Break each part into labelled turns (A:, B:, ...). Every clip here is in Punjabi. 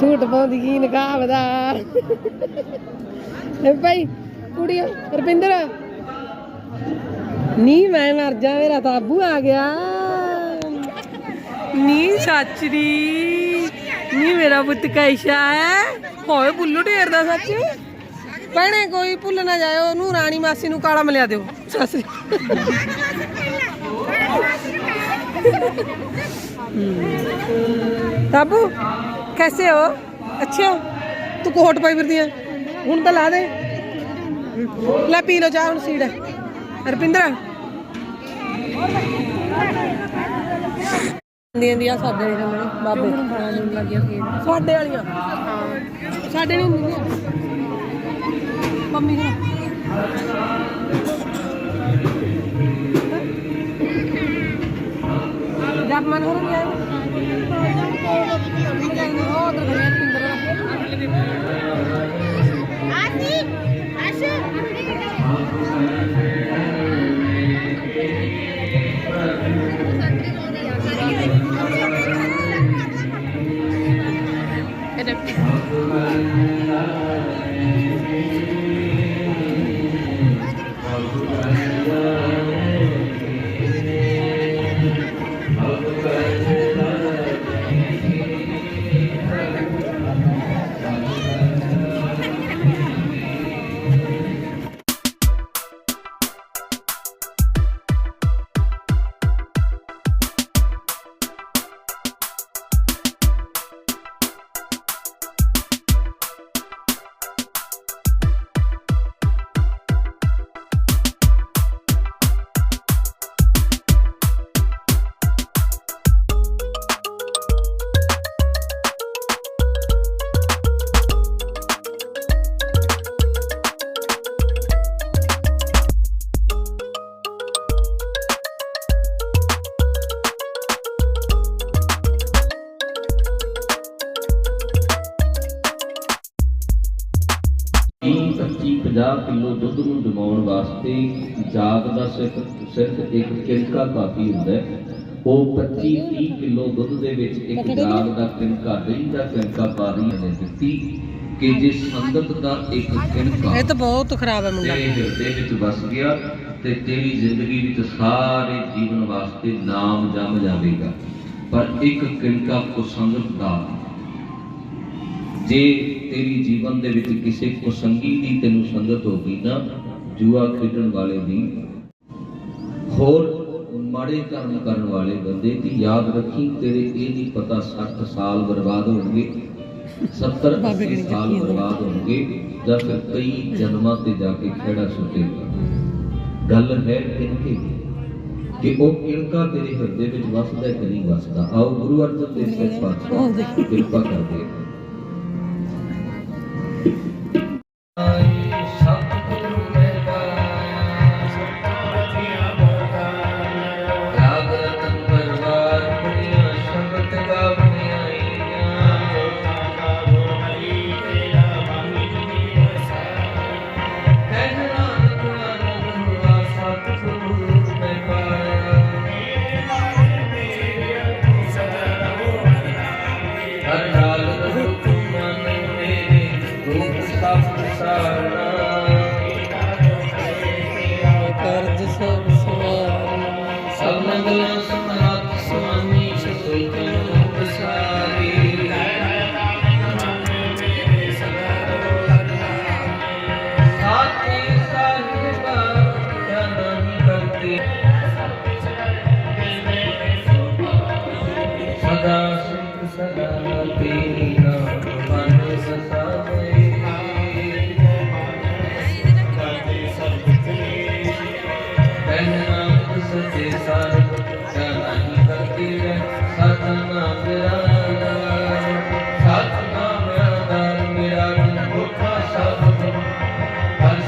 A: ਝੂਠ ਪਾਉਂਦੀ ਕੀ ਨਕਾਬ ਦਾ? ਇਹ ਭਾਈ ਕੁੜੀਓ ਰਪਿੰਦਰ। ਨੀ ਮੈਂ ਮਰ ਜਾ, ਮੇਰਾ ਤਾਬੂ ਆ ਗਿਆ। ਨੀ ਸੱਚਰੀ ਨੀ ਮੇਰਾ ਪੁੱਤ ਕੈਸ਼ਾ ਹੈ। ਹੋਏ ਬੁੱਲੂ ਢੇਰ ਦਾ ਸੱਚ। ਭੈਣੇ, ਕੋਈ ਭੁੱਲ ਨਾ ਜਾਇਓ, ਉਹਨੂੰ ਰਾਣੀ ਮਾਸੀ ਨੂੰ ਕਾਲਾ ਮਿਲਿਆ ਦਿਓ। ਸੱਸਰੀ ਤਾਬੂ, ਕੈਸੇ ਹੋ? ਅੱਛੇ ਹੋ? ਤੂੰ ਕੋਟ ਪਾਈ ਫਿਰਦੀ ਹੈ ਹੁਣ ਤਾਂ ਲਾ ਦੇ। ਲੈ ਪੀ ਲੋ ਚਾਹ, ਹੁਣ ਸੀੜ। ਰਪਿੰਦਰ। ਦੀਆਂ ਦੀਆਂ ਸਾਡੇ ਦੇ ਸਾਹਮਣੇ ਬਾਬੇ। ਸਾਡੇ ਵਾਲੀਆਂ। ਸਾਡੇ ਨਹੀਂ ਹੁੰਦੀਆਂ। ਮੰਮੀ ਜੀ। ਜਦ ਮਨ ਉਹ ਉਧਰ
B: 50 ਕਿਲੋ ਦੁੱਧ ਨੂੰ ਜਮਾਉਣ ਵਾਸਤੇ ਜਾਗ ਦਾ ਸਿਰਫ ਸਿਰਫ ਇੱਕ ਕਿਣਕਾ ਕਾਫੀ ਹੁੰਦਾ ਹੈ। ਉਹ 25 30 ਕਿਲੋ ਦੁੱਧ ਦੇ ਵਿੱਚ ਇੱਕ ਜਾਗ ਦਾ ਕਿਣਕਾ ਦਹੀਂ ਦਾ ਕਿਣਕਾ ਪਾ ਰਹੀ ਨੇ ਦਿੱਤੀ ਕਿ ਜੇ ਸੰਗਤ ਦਾ ਇੱਕ ਕਿਣਕਾ
A: ਇਹ ਤਾਂ ਬਹੁਤ ਖਰਾਬ ਹੈ ਮੁੰਡਾ।
B: ਤੇਰੇ ਹਿਰਦੇ ਵਿੱਚ ਵਸ ਗਿਆ ਤੇ ਤੇਰੀ ਜ਼ਿੰਦਗੀ ਵਿੱਚ ਸਾਰੇ ਜੀਵਨ ਵਾਸਤੇ ਨਾਮ ਜਮ ਜਾਵੇਗਾ। ਪਰ ਇੱਕ ਕਿਣਕਾ ਕੁਸੰਗਤ ਦਾ ਜੇ ਤੇਰੀ ਜੀਵਨ ਦੇ ਵਿੱਚ ਕਿਸੇ ਕੁਸੰਗੀ ਦੀ ਤੈਨੂੰ ਸੰਗਤ ਹੋ ਗਈ ਨਾ ਜੂਆ ਖੇਡਣ ਵਾਲੇ ਦੀ ਹੋਰ ਮਾੜੇ ਕਰਮ ਕਰਨ ਵਾਲੇ ਬੰਦੇ ਦੀ ਯਾਦ ਰੱਖੀ ਤੇਰੇ ਇਹ ਨਹੀਂ ਪਤਾ 60 ਸਾਲ ਬਰਬਾਦ ਹੋਣਗੇ 70
A: ਬਾਬੇ
B: 80
A: ਕਿਹੜੀ
B: ਸਾਲ। ਬਰਬਾਦ ਹੋਣਗੇ ਜਾਂ ਫਿਰ ਕਈ ਜਨਮਾਂ ਤੇ ਜਾ ਕੇ ਖੇੜਾ ਸੁੱਟੇਗਾ। ਗੱਲ ਹੈ ਕਿਨਕੇ ਕਿ ਉਹ ਕਿਣਕਾ ਤੇਰੇ ਹਿਰਦੇ ਵਿੱਚ ਵਸਦਾ ਹੈ ਕਿ ਨਹੀਂ ਵਸਦਾ? ਆਓ ਗੁਰੂ ਅਰਜਨ ਦੇਵ ਜੀ ਪਾਤਸ਼ਾਹ ਕਿਰਪਾ ਕਰਦੇ।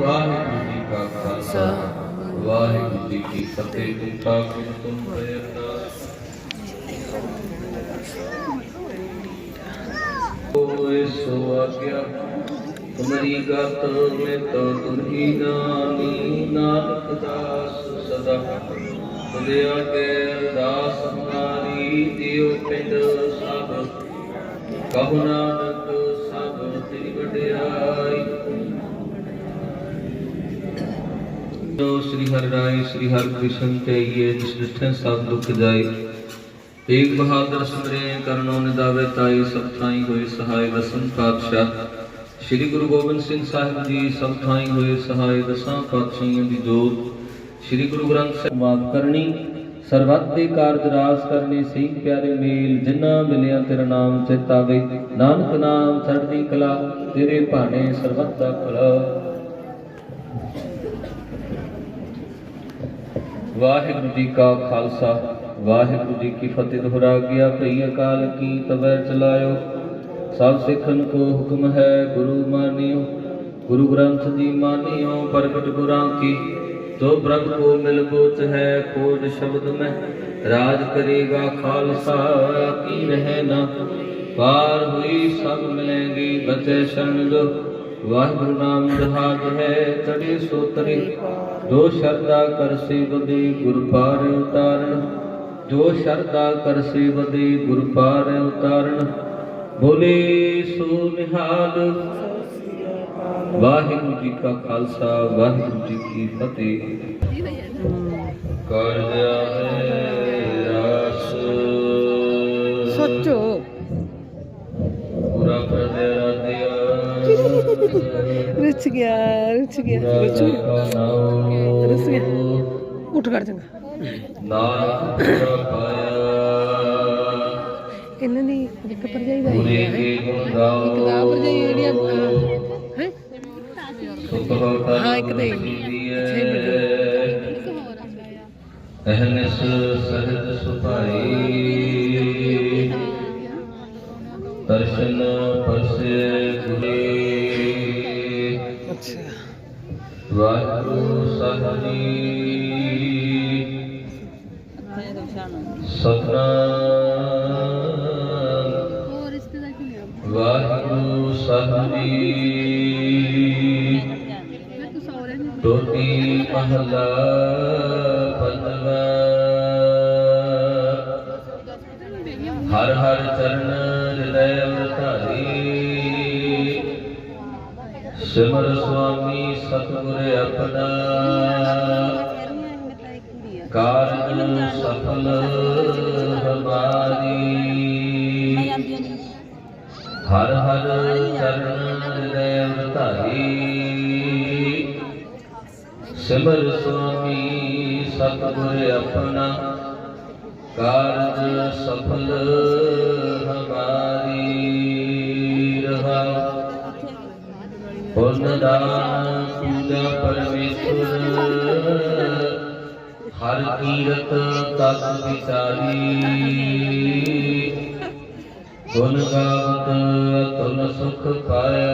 B: ਵਾਹਿਗੁਰੂ ਜੀ ਕਾ ਖਾਲਸਾ, ਵਾਹਿਗੁਰੂ ਜੀ ਕੀ ਫਤਿਹ। ਕਿਰਪਾ ਕਰ ਤੁਮ ਹੋਏ ਸੋ ਆਗਿਆ, ਤੁਮਰੀ ਗਤ ਮੈਂ ਤੋ ਤੁਮਹੀ ਨਾਮੀ ਨਾਨਕ ਦਾਸ ਸਦਾ ਤੁਦੇ ਆਗੇ ਅਰਦਾਸ ਹਮਾਰੀ ਦਿਓ ਪਿੰਡ ਸਭ। ਕਹੋ ਨਾਨਕ ਸਭ ਤੇਰੀ ਵਡਿਆਈ ਜੋ ਸ੍ਰੀ ਹਰਿ ਰਾਏ, ਸ੍ਰੀ ਹਰਿ ਕ੍ਰਿਸ਼ਨ ਤੇ ਜਿਸ ਡਿਠੇ ਸਭ ਦੁਖ ਜਾਏ। ਏਕ ਬਹਾਦਰ ਸੁੰਦਰੇ ਕਰਨੋ ਨਿਦਾਵੇ ਤਾਈ, ਸਭ ਥਾਈ ਹੋਏ ਸਹਾਇ ਦਸਮ ਪਾਤਸ਼ਾਹ। ਸ੍ਰੀ ਗੁਰੂ ਗੋਬਿੰਦ ਸਿੰਘ ਸਾਹਿਬ ਜੀ, ਸਭ ਥਾਈ ਹੋਏ ਸਹਾਇ ਦਸਾਂ ਪਾਤਸ਼ਾਹੀਆਂ ਦੀ ਜੋਤ। ਸ੍ਰੀ ਗੁਰੂ ਗ੍ਰੰਥ ਸਾਹਿਬ ਮਾਫ਼ ਕਰਨੀ, ਸਰਬੱਤ ਦੇ ਕਾਰਜ ਰਾਸ ਕਰਨੇ ਸਹੀ ਪਿਆਰੇ ਮੇਲ ਜਿਨ੍ਹਾਂ ਮਿਲਿਆ ਤੇਰਾ ਨਾਮ ਚਿਤਾਵੇ। ਨਾਨਕ ਨਾਮ ਚੜ੍ਹਦੀ ਕਲਾ, ਤੇਰੇ ਭਾਣੇ ਸਰਬੱਤ ਦਾ ਭਲਾ। ਵਾਹਿਗੁਰੂ ਜੀ ਕਾ ਖਾਲਸਾ, ਵਾਹਿਗੁਰੂ ਜੀ ਕੀ ਫਤਿਹ। ਦੁਹਰਾ ਗਿਆ ਭਈ ਅਕਾਲ ਕੀ ਤਵੈ ਚਲਾਇਓ। ਸਭ ਸਿੱਖਨ ਕੋ ਹੁਕਮ ਹੈ, ਗੁਰੂ ਮਾਨਿਓ। ਗੁਰੂ ਗ੍ਰੰਥ ਜੀ ਮਾਨਿਓ, ਪ੍ਰਗਟ ਗੁਰਾਂ ਕੀ। ਜੋ ਪ੍ਰਭ ਕੋ ਮਿਲ ਬੋਚ ਹੈ, ਖੋਜ ਸ਼ਬਦ ਮੈਂ। ਰਾਜ ਕਰੇਗਾ ਖਾਲਸਾ, ਕੀ ਰਹਿ ਨਾ। ਪਾਰ ਹੋਈ ਸਭ ਮਿਲेंगे ਬਚੇ ਸ਼ਰਨ ਜੋ। ਵਾਹਿਗੁਰੂ ਨਾਮ ਜਹਾਜ ਹੈ ਚੜੇ ਸੋਤਰੇ ਜੋ ਸ਼ਰਦਾ ਕਰ ਸੇਵਦੇ ਗੁਰ ਪਾਰ ਉਤਾਰਨ ਜੋ ਸ਼ਰਦਾ ਕਰ ਸੇਵਦੇ ਗੁਰ ਪਾਰ ਉਤਾਰਨ ਬੋਲੇ ਸੋ ਨਿਹਾਲ। ਵਾਹਿਗੁਰੂ ਜੀ ਕਾ ਖਾਲਸਾ ਵਾਹਿਗੁਰੂ ਜੀ ਕੀ ਫਤਿਹ। ਕਰ
A: ਗਿਆ ਰੁੱਚ ਗਿਆ। ਰੁੱਸ ਗਿਆ। ਉੱਠ ਕਰ ਚੰਗਾ।
B: ਨਾਨਕ ਪੂਰਾ ਪਾਇਆ।
A: ਇਹਨਾਂ ਦੀ ਇੱਕ ਪਰਜਾਈ ਦਾ ਇੱਕ ਦਾ ਪਰਜਾਈ ਜਿਹੜੀ ਹੈ? ਹਾਂ, ਇੱਕ ਤੇ
B: ਅਹਨਸ ਸਹਿਜ ਸੁਭਾਈ। ਦਰਸ਼ਨ ਪਰਸੇ ਗੁਰੇ ਵਾਹਿਗੁਰੂ ਸਾਹਿਬ ਸਤਨਾਮ ਵਾਹਿਗੁਰੂ ਸਾਹਿਬ ਜੀ ਟੋਟੀ ਮਹਲਾ ਪੰਜਵਾ ਹਰ ਹਰ ਚਰਨ ਹਿਰਦੈ ਅਵਤਾਰੀ ਸਿਮਰ ਸੁਆਮੀ ਸਤਿਗੁਰ ਆਪਣਾ ਕਾਰਨ ਸਫਲ ਹਮਾਰੀ ਹਰ ਹਰ ਚਰਨ ਹਿਰਦੈ ਅਵਤਾਰੀ ਸਿਮਰ ਸੁਆਮੀ ਸਤਿਗੁਰ ਆਪਣਾ ਕਾਰਜ ਸਫਲ ਹਮਾਰੀ ਪੁੰਨ ਦਾਨ ਪੂਜਾ ਪਰਮੇਸ਼ਵਰ ਹਰ ਕੀਰਤ ਤਤ ਵਿਚਾਰੀ ਗੁਣ ਗਾਵਤ ਅਤੁਲ ਸੁਖ ਪਾਇਆ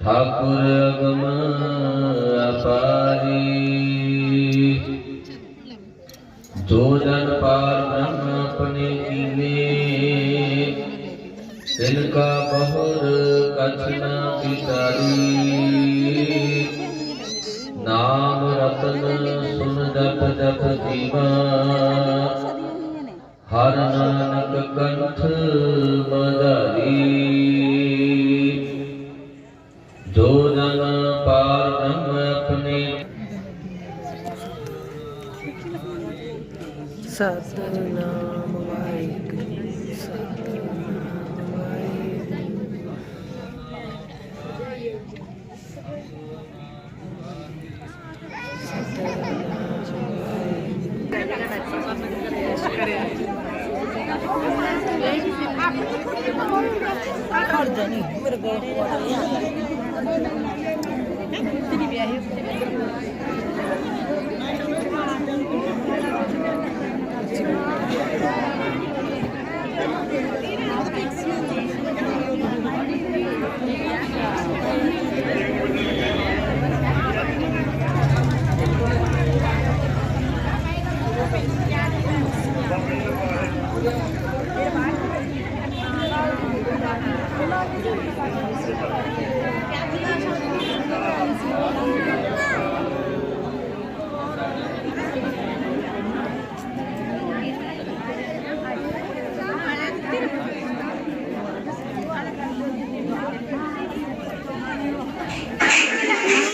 B: ਠਾਕੁਰ ਅਗਮ ਅਪਾਰੀ ਜੋ ਜਨ ਪਾਰ ਬ੍ਰਹਮ ਆਪਣੇ ਕੀਨੇ ਤਿਨ ਕਾ ਬਹੁਰ ਕਛ ਨਾ ਵਿਚਾਰੀ ਨਾਮ ਰਤਨ ਸੁਨ ਜਪ ਜਪ ਜੀਵਾ। ਹਰ ਨਾਨਕ ਕੰਠ ਮਦਾਰੀ ਜੋ ਜਨ ਪਾਰ ਬ੍ਰਹਮ ਖੜ
A: ਜਾ ਨਹੀਂ। ਮੇਰੇ ਗੇੜੇ ਤੇ ਵੀ ਵਿਆਹੇ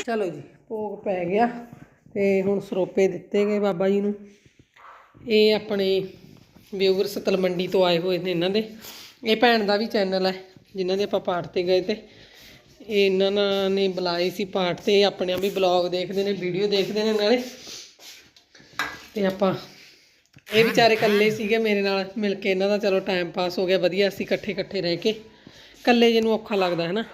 A: ਚਲੋ ਜੀ, ਭੋਗ ਪੈ ਗਿਆ ਤੇ ਹੁਣ ਸਰੋਪੇ ਦਿੱਤੇ ਗਏ ਬਾਬਾ ਜੀ ਨੂੰ। ਇਹ ਆਪਣੇ ਵਿਊਵਰਸ ਤਲਮੰਡੀ ਤੋਂ ਆਏ ਹੋਏ ਨੇ ਇਹਨਾਂ ਦੇ। ਇਹ ਭੈਣ ਦਾ ਵੀ ਚੈਨਲ ਹੈ। ਜਿਨ੍ਹਾਂ ਦੇ ਆਪਾਂ ਪਾਠ ਤੇ ਗਏ ਤੇ, ਇਹਨਾਂ ਨੇ ਬੁਲਾਏ ਸੀ ਪਾਠ ਤੇ ਆਪਣੇ ਆਪ ਵੀ ਬਲੌਗ ਦੇਖਦੇ ਨੇ ਵੀਡੀਓ ਦੇਖਦੇ ਨੇ ਨਾਲੇ। ਤੇ ਆਪਾਂ ਇਹ ਵਿਚਾਰੇ ਇਕੱਲੇ ਸੀਗੇ ਮੇਰੇ ਨਾਲ, ਮਿਲ ਕੇ ਇਹਨਾਂ ਦਾ ਚਲੋ ਟਾਈਮ ਪਾਸ ਹੋ ਗਿਆ, ਵਧੀਆ, ਅਸੀਂ ਇਕੱਠੇ ਇਕੱਠੇ ਰਹਿ ਕੇ। ਇਕੱਲੇ ਜਿਹਨੂੰ ਔਖਾ ਲੱਗਦਾ ਹੈ ਨਾ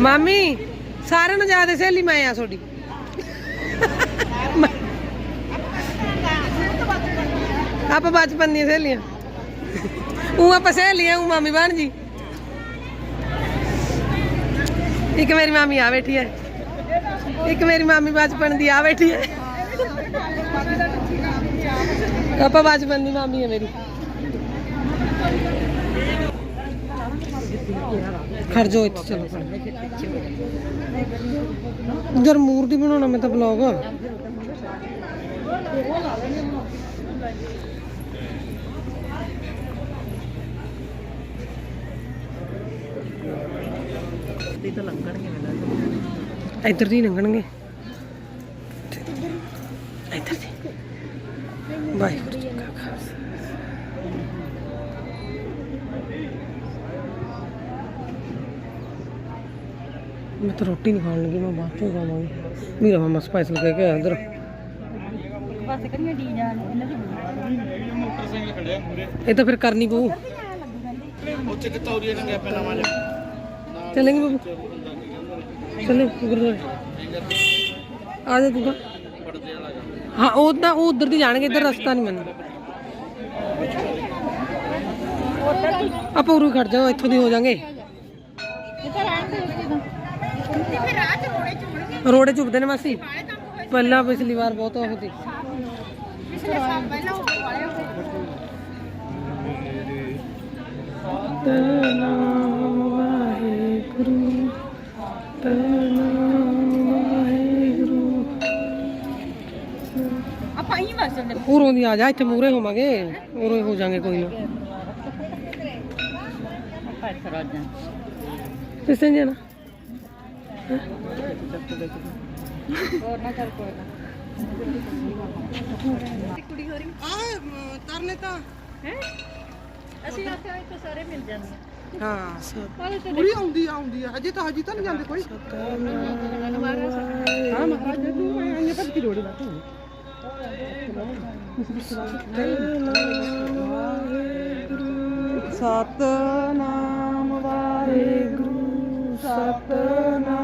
A: ਮਾਮੀ, ਸਾਰਿਆਂ ਨੂੰ ਜ਼ਿਆਦਾ ਸਹੇਲੀ ਮੈਂ ਆ ਤੁਹਾਡੀ। ਆਪਾਂ ਬਚਪਨ ਦੀਆਂ ਸਹੇਲੀਆਂ। ਉਹ ਆਪਾਂ ਸਹੇਲੀਆਂ, ਉਹ ਮਾਮੀ ਬਣ ਜੀ ਇੱਕ ਮੇਰੀ ਮਾਮੀ ਆ ਬੈਠੀ ਹੈ। ਇੱਕ ਮੇਰੀ ਮਾਮੀ ਬਚਪਨ ਦੀ ਆ ਬੈਠੀ ਹੈ। ਆਪਾਂ ਬਚਪਨ ਦੀ ਮਾਮੀ ਹੈ ਮੇਰੀ। ਖੜ ਜਾਓ ਇੱਥੇ ਚਲੋ ਜਰ ਮੂਰਤੀ ਬਣਾਉਣਾ ਮੈਂ ਤਾਂ ਬਲੌਗ ਇੱਧਰ ਦੀ ਲੰਘਣਗੇ ਇੱਧਰ ਦੀ ਵਾਹਿਗੁਰੂ ਜੀ ਕਾ ਖਾਲਸਾ ਮੈਂ ਤਾਂ ਰੋਟੀ ਨਹੀਂ ਖਾਣ ਲੱਗੀ ਮੈਂ ਬਾਅਦ ਚੋਂ ਖਾਵਾਂਗੀ। ਮੇਰਾ ਮਾਮਾ ਸਪਾਈਸ ਲਗਾ ਕੇ ਆਇਆ ਇਧਰ।
C: ਪਾਸੇ ਕਰੀਏ ਡੀ ਜਾਨ ਇਹਨਾਂ ਦੀ ਮੋਟਰਸਾਈਕਲ ਖੜਿਆ ਮੂਰੇ
A: ਇਹ ਤਾਂ ਫਿਰ ਕਰਨੀ ਪਊ।
D: ਉੱਚੇ ਕਿਤਾ ਹੋ ਰਹੀ ਪੈਣਾ ਵਾਲੇ।
A: ਚੱਲेंगे ਬਾਬੂ। ਚੱਲੇ ਗੁਰਦੁਆਰੇ। ਆ ਜਾ ਤੂੰ ਹਾਂ ਉਹ ਤਾਂ ਉਹ ਉਧਰ ਦੀ ਜਾਣਗੇ ਇੱਧਰ ਰਸਤਾ ਨਹੀਂ ਮੈਨੂੰ ਆਪਾਂ ਉਰੂ ਖੜ ਜਾਓ ਇੱਥੋਂ ਦੀ ਹੋ ਜਾਾਂਗੇ।
C: ਤੇ ਫਿਰ ਰਾਹ ਚ ਰੋੜੇ ਚੁਣਗੇ
A: ਰੋੜੇ ਚੁੱਪਦੇ ਨੇ ਮਾਸੀ। ਪਹਿਲਾਂ ਪਿਛਲੀ ਵਾਰ ਬਹੁਤ ਉਹ ਸੀ।
C: ਪਿਛਲੇ ਸਾਲ ਪਹਿਲਾਂ ਉਹ ਵਾਲੇ ਹੋ ਗਏ।
A: ਤਨਾਮ ਵਾਹਿਗੁਰੂ ਤਨਾਮ ਵਾਹਿਗੁਰੂ।
C: ਆਪਾਂ ਹੀ ਵਸ ਜਾਂਦੇ।
A: ਉਰੋਂ ਦੀ ਆ ਜਾ ਇੱਥੇ ਮੂਰੇ ਹੋਵਾਂਗੇ। ਉਰੋਂ ਹੀ ਹੋ ਜਾਾਂਗੇ ਕੋਈ ਨਾ।
C: ਆਪਾਂ ਇੱਥੇ ਰਾਜਾਂ
A: ਕਿਸੇ ਨੇ ਜਾਣਾ?
C: ਹੋਰ ਨਾ ਚੱਲ ਕੋਈ ਨਾ
A: ਆ ਤਰਨੇ ਤਾਂ
C: ਹੈ ਅਸੀਂ ਆਖਿਆ ਇੱਥੇ ਸਾਰੇ ਮਿਲ ਜਾਂਦੇ
A: ਹਾਂ
C: ਵਾਲੇ
E: ਆਉਂਦੀ ਆ, ਆਉਂਦੀ ਆ ਹਜੇ ਤਾਂ ਹਜੇ ਤਾਂ ਨਹੀਂ ਜਾਂਦੇ ਕੋਈ ਹਾਂ ਮਹਾਰਾਜ ਜੀ ਤੂੰ ਆਇਆ ਪਰ ਕੀ ਲੋੜ ਹੈ ਤੂੰ ਸਤਨਾਮ ਵਾਹਿਗੁਰੂ ਸਤਨਾਮ